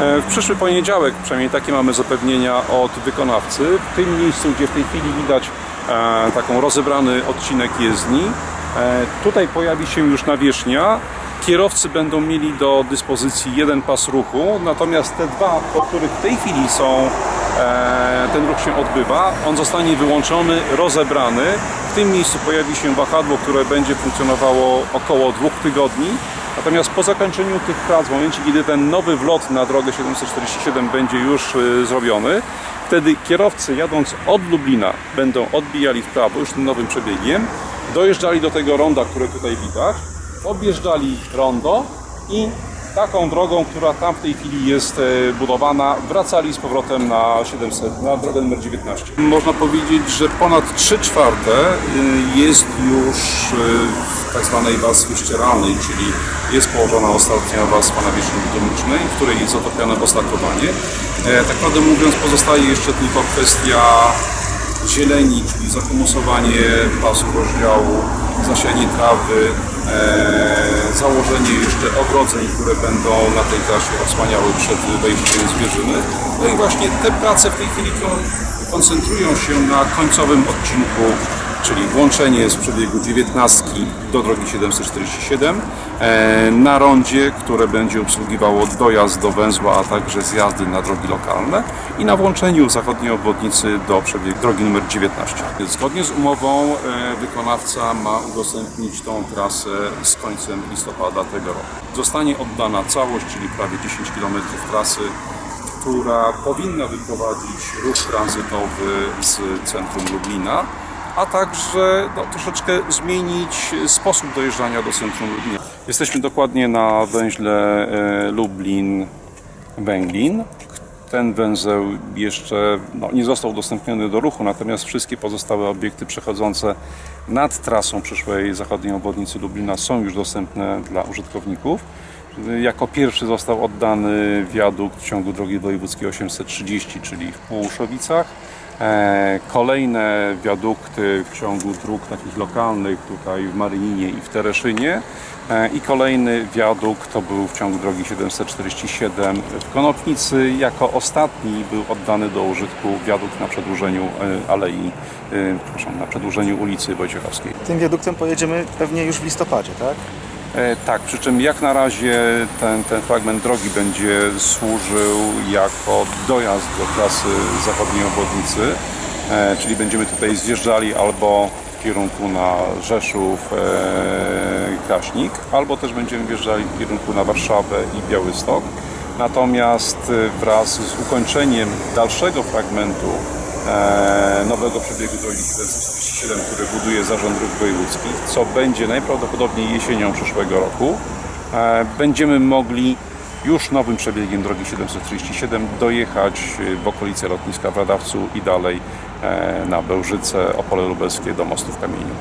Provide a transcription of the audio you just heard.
E, W przyszły poniedziałek, przynajmniej takie mamy zapewnienia od wykonawcy. W tym miejscu, gdzie w tej chwili widać e, taką rozebrany odcinek jezdni, e, tutaj pojawi się już nawierzchnia. Kierowcy będą mieli do dyspozycji jeden pas ruchu, natomiast te dwa, po których w tej chwili są, ten ruch się odbywa, on zostanie wyłączony, rozebrany. W tym miejscu pojawi się wahadło, które będzie funkcjonowało około dwóch tygodni. Natomiast po zakończeniu tych prac, w momencie kiedy ten nowy wlot na drogę 747 będzie już y, zrobiony, wtedy kierowcy jadąc od Lublina będą odbijali w prawo już tym nowym przebiegiem, dojeżdżali do tego ronda, które tutaj widać, objeżdżali rondo i taką drogą, która tam w tej chwili jest e, budowana, wracali z powrotem na 700, na drogę numer 19. Można powiedzieć, że ponad 3 czwarte y, jest już y, w tak zwanej warstwie ścieralnej, czyli jest położona ostatnia warstwa nawierzchni bitumicznej, w której jest zatopione oznakowanie. E, Tak prawdę mówiąc, pozostaje jeszcze tylko kwestia zieleni, czyli zakomusowanie pasu rozdziału, zasianie trawy, e, założenie jeszcze ogrodzeń, które będą na tej trasie osłaniały przed wejściem zwierzyny. No i właśnie te prace w tej chwili kon- koncentrują się na końcowym odcinku, czyli włączenie z przebiegu 19 do drogi 747 e, na rondzie, które będzie obsługiwało dojazd do węzła, a także zjazdy na drogi lokalne i na włączeniu zachodniej obwodnicy do przebiegu drogi numer 19. Zgodnie z umową e, wykonawca ma udostępnić tą trasę z końcem listopada tego roku. Zostanie oddana całość, czyli prawie 10 km trasy która powinna wyprowadzić ruch tranzytowy z centrum Lublina, a także no, troszeczkę zmienić sposób dojeżdżania do centrum Lublina. Jesteśmy dokładnie na węźle e, Lublin-Węglin. Ten węzeł jeszcze no, nie został udostępniony do ruchu, natomiast wszystkie pozostałe obiekty przechodzące nad trasą przyszłej zachodniej obwodnicy Lublina są już dostępne dla użytkowników. Jako pierwszy został oddany wiadukt w ciągu drogi wojewódzkiej 830, czyli w Półuszowicach. E, Kolejne wiadukty w ciągu dróg takich lokalnych tutaj w Maryninie i w Tereszynie. E, I kolejny wiadukt to był w ciągu drogi 747 w Konopnicy. Jako ostatni był oddany do użytku wiadukt na przedłużeniu e, alei, na przedłużeniu ulicy Wojciechowskiej. Tym wiaduktem pojedziemy pewnie już w listopadzie, tak? E, Tak, przy czym jak na razie ten, ten fragment drogi będzie służył jako dojazd do trasy zachodniej obwodnicy, e, czyli będziemy tutaj zjeżdżali albo w kierunku na Rzeszów, e, Kraśnik, albo też będziemy wjeżdżali w kierunku na Warszawę i Białystok. Natomiast wraz z ukończeniem dalszego fragmentu nowego przebiegu drogi 747, który buduje Zarząd Dróg Wojewódzkich, co będzie najprawdopodobniej jesienią przyszłego roku, e, będziemy mogli już nowym przebiegiem drogi 737 dojechać e, w okolice lotniska w Radawcu i dalej e, na Bełżyce, Opole Lubelskie do mostu w Kamieniu.